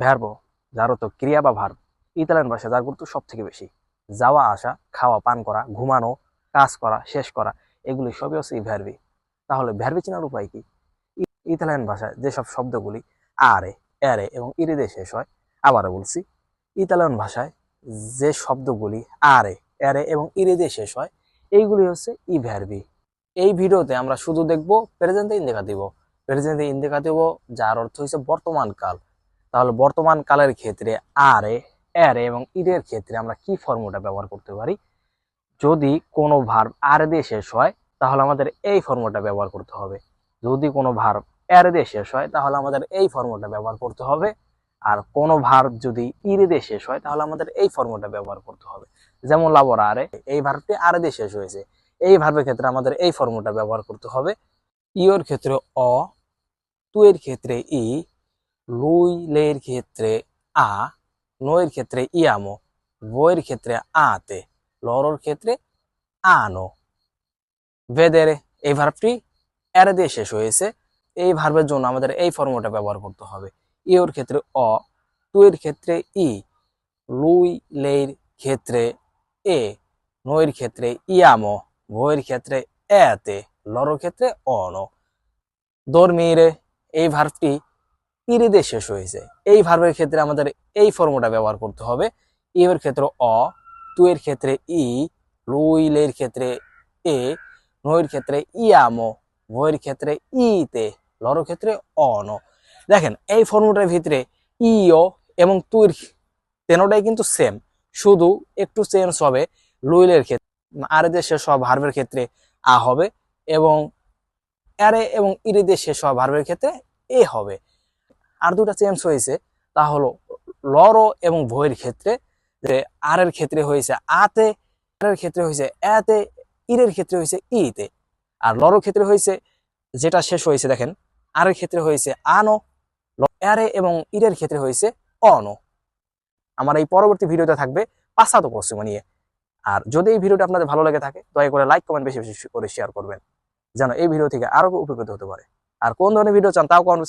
ভ্যারবো যার অর্থ ক্রিয়া বা ভার্ব ইতালিয়ান ভাষায় যার গুরুত্ব সব থেকে বেশি। যাওয়া, আসা, খাওয়া, পান করা, ঘুমানো, কাজ করা, শেষ করা, এগুলি সবই হচ্ছে ভ্যারবি তাহলে ভ্যারবি চেনার উপায় কি? ইতালিয়ান ভাষায় যেসব শব্দগুলি আরে এরে এবং ইরিদে শেষ হয়, আবারও বলছি, ইতালিয়ান ভাষায় যে শব্দগুলি আরে এরে এবং ইরিদে শেষ হয়, এইগুলি হচ্ছে ই ভ্যারবি এই ভিডিওতে আমরা শুধু দেখব প্রেজেন্টে ইন্ডিকাটিভ প্রেজেন্টে ইন্ডিকাটিভ যার অর্থ হচ্ছে বর্তমান কাল। তাহলে বর্তমান কালের ক্ষেত্রে আরে এরে এবং ইরের ক্ষেত্রে আমরা কি ফর্মুলা ব্যবহার করতে পারি? যদি কোনো ভার্ব আর দিয়ে শেষ হয়, তাহলে আমাদের এই ফর্মুলাটা ব্যবহার করতে হবে। যদি কোনো ভার্ব এর দিয়ে শেষ হয়, তাহলে আমাদের এই ফর্মুলাটা ব্যবহার করতে হবে। আর কোনো ভার্ব যদি ইরে দিয়ে শেষ হয়, তাহলে আমাদের এই ফর্মুলাটা ব্যবহার করতে হবে। যেমন লাবর আরে এই ভার্বটি আরে দিয়ে শেষ হয়েছে। এই ভার্বের ক্ষেত্রে আমাদের এই ফর্মুলাটা ব্যবহার করতে হবে। ইওর ক্ষেত্রে অ, তুয়ের ক্ষেত্রে ই লুই লের ক্ষেত্রে আ নয়ের ক্ষেত্রে ইয়ামো, বইয়ের ক্ষেত্রে আতে, লরোর ক্ষেত্রে আনো। বেদের এই ভার্বটি এর দিয়ে শেষ হয়েছে। এই ভার্বের জন্য আমাদের এই ফর্মুলাটা ব্যবহার করতে হবে। ইওর ক্ষেত্রে অ তুয়ের ক্ষেত্রে ই লুই লের ক্ষেত্রে এ নয়ের ক্ষেত্রে ইয়ামো, বইয়ের ক্ষেত্রে এতে, লরর ক্ষেত্রে অন। দর্মিরে এই ভার্বটি ইরিদে শেষ হয়েছে এই ভার্বের ক্ষেত্রে আমাদের এই ফর্মুলা ব্যবহার করতে হবে। ইয়ের ক্ষেত্রে অ তু এর ক্ষেত্রে ই লুইলের ক্ষেত্রে এ নয়ের ক্ষেত্রে ইয়ামো বইয়ের ক্ষেত্রে ইতে লরোর ক্ষেত্রে অন। দেখেন, এই ফর্মুলার ভিতরে ইও এবং তুইর তেনোটাই কিন্তু সেম শুধু একটু চেঞ্জ হবে লুইলের ক্ষেত্রে আরেদের শেষ হওয়া ভার্বের ক্ষেত্রে আ হবে এবং এরে এবং ইরিদে শেষ হওয়া ভার্বের ক্ষেত্রে এ হবে। আর দুটা চেঞ্জ হয়েছে, তা হলো লরো এবং ভয়ের ক্ষেত্রে, যে আর এর ক্ষেত্রে হয়েছে আতে এর ক্ষেত্রে হয়েছে এতে ইরের ক্ষেত্রে হয়েছে ইতে। আর লরোর ক্ষেত্রে হয়েছে, যেটা শেষ হয়েছে দেখেন আর এর ক্ষেত্রে হয়েছে আনো এরে এবং ইরের ক্ষেত্রে হয়েছে অনো। আমার এই পরবর্তী ভিডিওতে থাকবে পাঁচাত পশ্চিমা নিয়ে। আর যদি এই ভিডিওটা আপনাদের ভালো লেগে থাকে, দয়া করে লাইক কমেন্ট বেশি বেশি করে শেয়ার করবেন, যেন এই ভিডিও থেকে আরও উপকৃত হতে পারে। আর কোন ধরনের ভিডিও চান তাও কমেন্ট